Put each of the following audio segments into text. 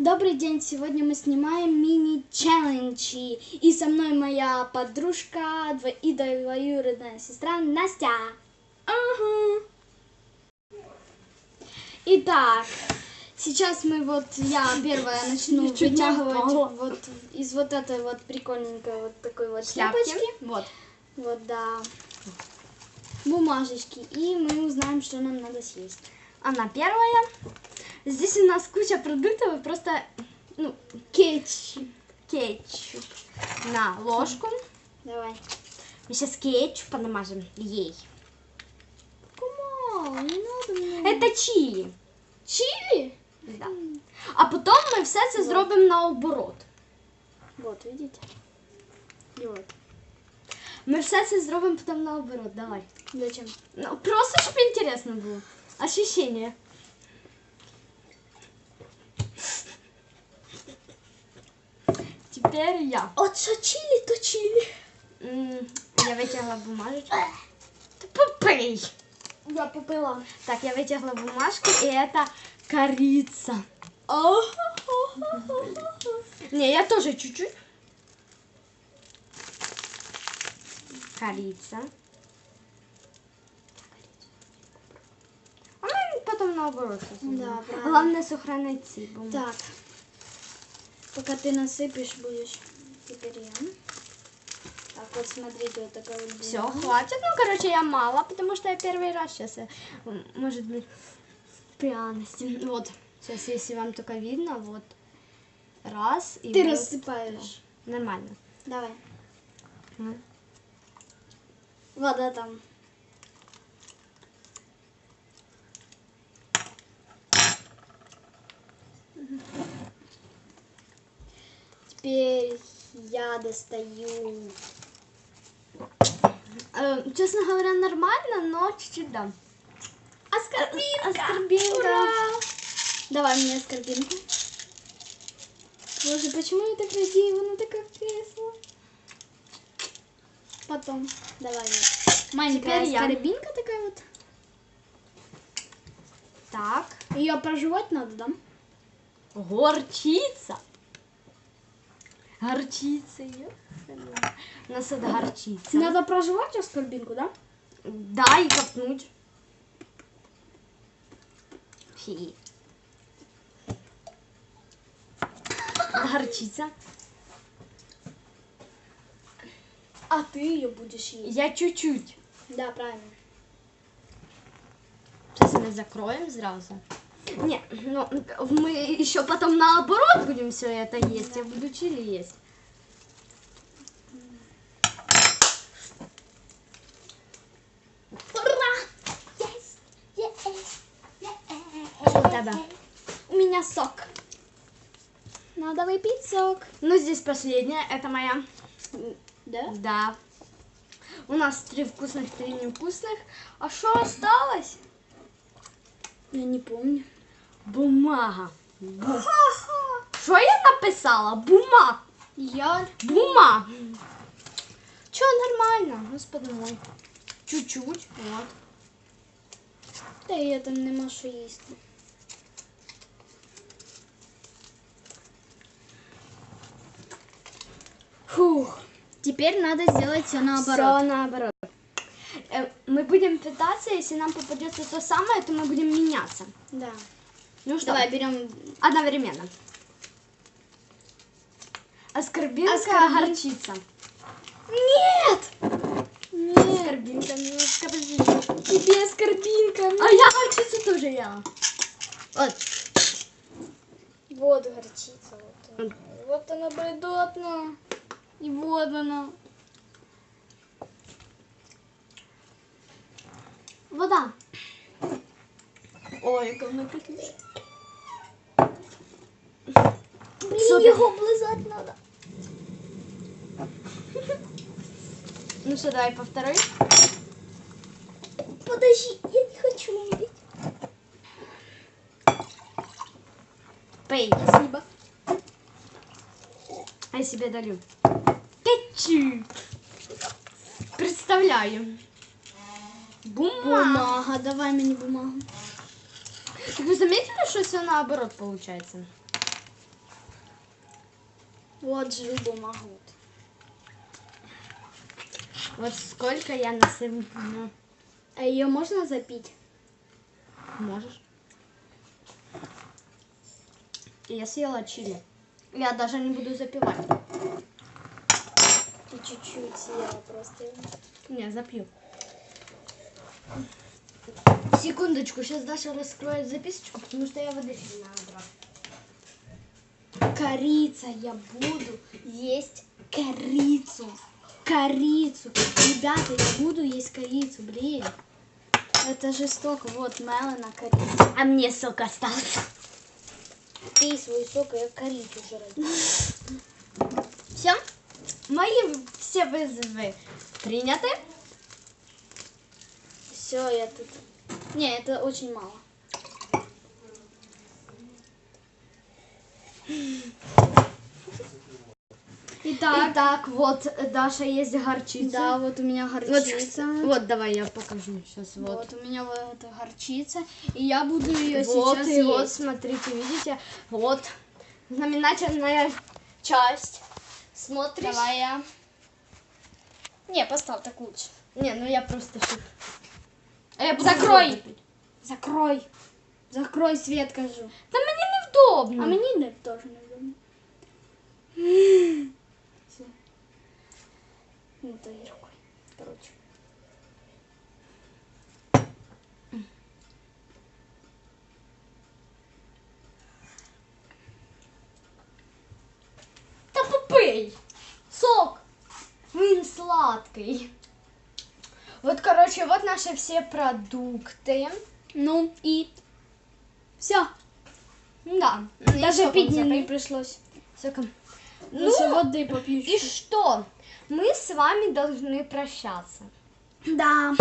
Добрый день, сегодня мы снимаем мини-челленджи. И со мной моя подружка и двоюродная сестра Настя. Ага. Итак, сейчас мы вот, я первая начну вытягивать вот из вот этой вот прикольненькой вот такой вот Шляпки. шляпочки. Вот. Вот, да. Бумажечки. И мы узнаем, что нам надо съесть. Она первая. Здесь у нас куча продуктов и просто ну, Кетчуп. кетчуп на ложку. Давай. Мы сейчас кетчупа намажем ей. Кума, не надо мне. Это чилі. чили? Да. А потім ми все це зробимо наоборот. Вот, видите? И вот. Ми все це зробимо потім наоборот. Давай. Зачем? Ну, просто щоб інтересно було. Ощущение. Теперь я. От що чили, то чили. М, Я витягла бумажечку. Та попий. Я попила. Так, я вытягла бумажку, и это корица. Не, я тоже чуть-чуть. Корица. А мы потом наоборот. Да, правильно. Главное сохранить ці бумаги. Так. Пока ты насыпешь, будешь. Теперь я. Так, вот смотрите, вот такая вот Все, хватит. Ну, короче, я мало, потому что я первый раз сейчас, может быть, пряности. Вот, сейчас, если вам только видно, вот, раз и Ты вот. рассыпаешь. Нормально. Давай. Вода там. Теперь я достаю. Э, честно говоря, нормально, но чуть-чуть да. Аскорбинка! Аскорбинка. Ура! Давай мне аскорбинку. Боже, почему я так красиво? Ну такая кресло. Потом. Давай. Маленькая Теперь я. аскорбинка такая вот. Так, Ее проживать надо, да? горчица. Горчица, ёханая. У нас это горчица. Надо проживать аскорбинку, да? Да, и копнуть. Фи. Горчица. А ты ее будешь есть. Я чуть-чуть. Да, правильно. Сейчас мы закроем сразу. Не, ну мы еще потом наоборот будем все это есть. Я буду чили есть. Ура! Что у тебя? У меня сок. Надо выпить сок. Ну, здесь последняя. Это моя. Да? Да. У нас три вкусных, три невкусных. А что осталось? Я не помню. Бумага. Що я написала? Бума. Я... Бума. Че, нормально, господи мой. Чуть-чуть. Вот. Та я там нема що їсти. Фух. Теперь надо сделать все наоборот. Все наоборот. Э, Мы будем питаться, если нам попадется то самое, то мы будем меняться. Да. Ну что, Давай берем. одновременно. Аскорбинка, Аскорбин. горчица. Нет! Нет. Аскорбинка, немножко подожди. Тебе аскорбинка. А я горчицу тоже ела. Вот. Вот горчица. Вот, она. вот она бредотна. И вот она. Вода. Ой, яка вона пекуча. Блин, Супер. его облизать надо. Ну что, давай по второй. Подожди, я не хочу умереть. Пей. Спасибо. А я себе дарю. Кетчуп. Представляю. Бумага. Бумага, давай мне бумагу. Вы заметили, что все наоборот получается? Вот жру бумагу. Вот сколько я насыпала. А ее можно запить? Можешь. Я съела чили. Я даже не буду запивать. Ты чуть-чуть съела просто. Не, запью. Секундочку, сейчас Даша раскроет записочку, потому что я воды не набрала. Корица, я буду есть корицу. Корицу. Ребята, я буду есть корицу, блин. Это жестоко. Вот Мелана корица. А мне сок остался. Пей свой сок, а я корицу жрать. Все? Мои все вызовы приняты. Все, я тут. Не, это очень мало. Итак, Итак, вот Даша есть горчица. да, вот у меня Вот, горчица. вот, давай я покажу сейчас. Вот. Вот. у меня вот горчица, и я буду ее Вот, сейчас и есть. вот, смотрите, видите? Вот знаменательная часть. Смотришь? Давай я. Не, поставь так лучше. Не, ну я просто. А я буду Закрой! Закрой. Закрой свет, кажу. Да мне невдобно. А мені не теж не видно. Все. Ну, то і рукой. Короче. Та попий. Сок. Він сладкий. Вот, короче, вот наши все продукты. Ну и все. Да. Даже соком пить не, пришлось. Соком. Ну, Ну, что воды попью. и что? Мы с вами должны прощаться. Да.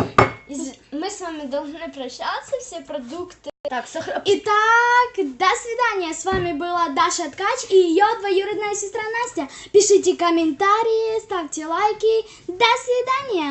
Из- Мы с вами должны прощаться, все продукты. Так, сахар. Итак, до свидания. С вами была Даша Ткач и ее двоюродная сестра Настя. Пишите комментарии, ставьте лайки. До свидания.